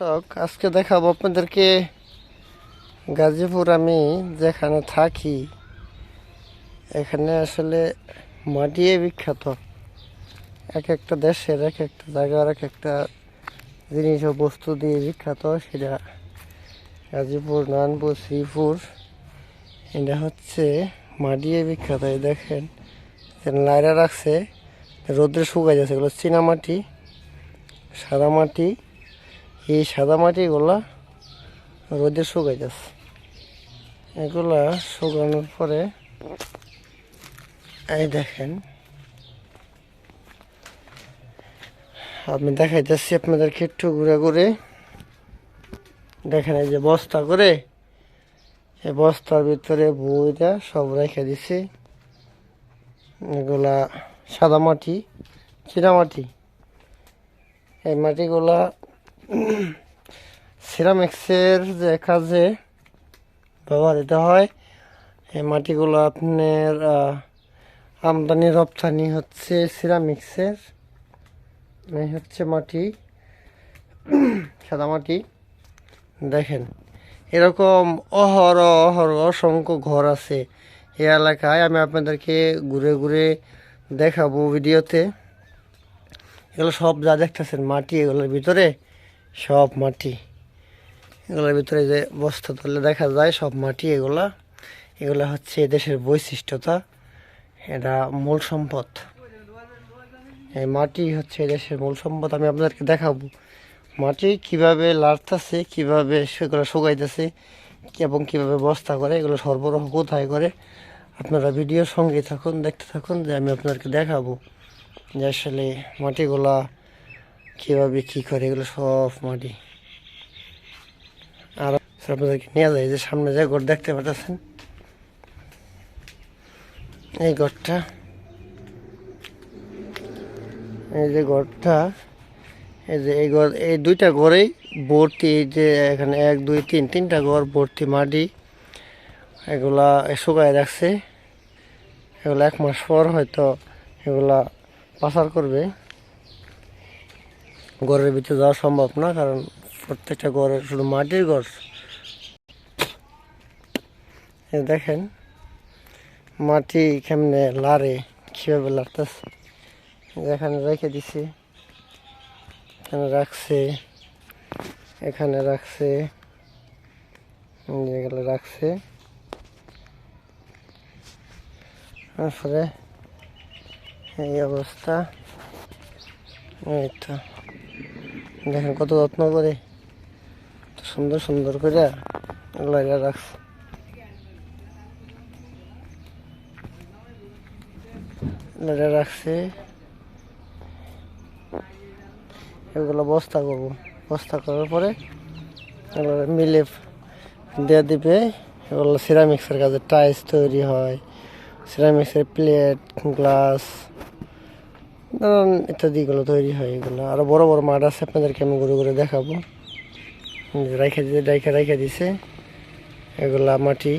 দর্শক, আজকে দেখাবো আপনাদেরকে গাজীপুর আমি যেখানে থাকি, এখানে আসলে মাটিয়ে বিখ্যাত। এক একটা দেশের এক একটা জায়গার এক একটা জিনিস ও বস্তু দিয়ে বিখ্যাত, সেটা গাজীপুর নানপুর শ্রীপুর। এটা হচ্ছে মাটিয়ে বিখ্যাত, এই দেখেন লাইরা রাখছে, রোদ্রে শুকাই যাচ্ছে এগুলো চীনা মাটি, সাদা মাটি। এই সাদা মাটিগুলা রোদে শুকাই যাচ্ছে এগুলা শুকানোর পরে এই দেখেন। আমি দেখাইতেছি আপনাদেরকে একটু ঘুরে ঘুরে। দেখেন এই যে বস্তা করে, এই বস্তার ভিতরে বইটা সব রেখে দিছি। এগুলা সাদা মাটি, চীনা মাটি। এই মাটিগুলা সিরামিক্সের যে কাজে ব্যবহৃত হয়, এই মাটিগুলো আপনার আমদানি রপ্তানি হচ্ছে সিরামিক্সের এই হচ্ছে মাটি, সাদা মাটি। দেখেন, এরকম অহর অহর অসংখ্য ঘর আছে এই এলাকায়। আমি আপনাদেরকে ঘুরে ঘুরে দেখাবো ভিডিওতে। এগুলো সব যা দেখতেছেন মাটি, এগুলোর ভিতরে সব মাটি। এগুলোর ভিতরে যে বস্তা তুললে দেখা যায় সব মাটি এগুলা। এগুলা হচ্ছে এদেশের বৈশিষ্ট্যতা। এটা মূল সম্পদ। এই মাটি হচ্ছে এদেশের মূল সম্পদ। আমি আপনাদেরকে দেখাবো মাটি কীভাবে লাড়তেছে, কীভাবে সেগুলো শুকাইতেছে, এবং কীভাবে বস্তা করে, এগুলো সরবরাহ কোথায় করে। আপনারা ভিডিও সঙ্গে থাকুন, দেখতে থাকুন, যে আমি আপনাদেরকে দেখাবো যে আসলে মাটিগুলা কীভাবে কী করে, এগুলো সব মাটি। আর আপনাদেরকে নিয়ে যায় যে সামনে যে ঘর দেখতে পাচ্ছেন এই ঘরটা, এই যে ঘরটা, এই যে এই ঘর, এই দুইটা ঘরেই ভর্তি, এই যে এখানে এক, দুই, তিন, তিনটা ঘর ভর্তি মাটি, এগুলা শুকায় রাখছে। এগুলো এক মাস পর হয়তো এগুলা পাচার করবে। ঘরের ভিতরে যাওয়া সম্ভব না, কারণ প্রত্যেকটা ঘরের শুধু মাটির ঘর। দেখেন, মাটি কেমনে লারে, কীভাবে লাড়তেছে এখানে রেখে দিছি, এখানে রাখছে এখানে রাখছে যেগুলো রাখছে। তারপরে এই অবস্থা, এই তো। দেখেন কত যত্ন করে। সুন্দর সুন্দর করে এরা রাখছে। রাখছে। এগুলো বস্তা করব। বস্তা করার পরে এগুলো মিলে দিয়ে দিবে। এগুলো সিরামিক্সের কাজে টাইলস তৈরি হয়। সিরামিক্সের প্লেট গ্লাস নানান ইত্যাদিগুলো তৈরি হয় এগুলো। আরও বড় বড় মাঠ আছে, আপনাদেরকে আমি ঘুরে ঘুরে দেখাবো। রাইখা দিতে রাইখা রাইখা দিছে। এগুলা মাটি।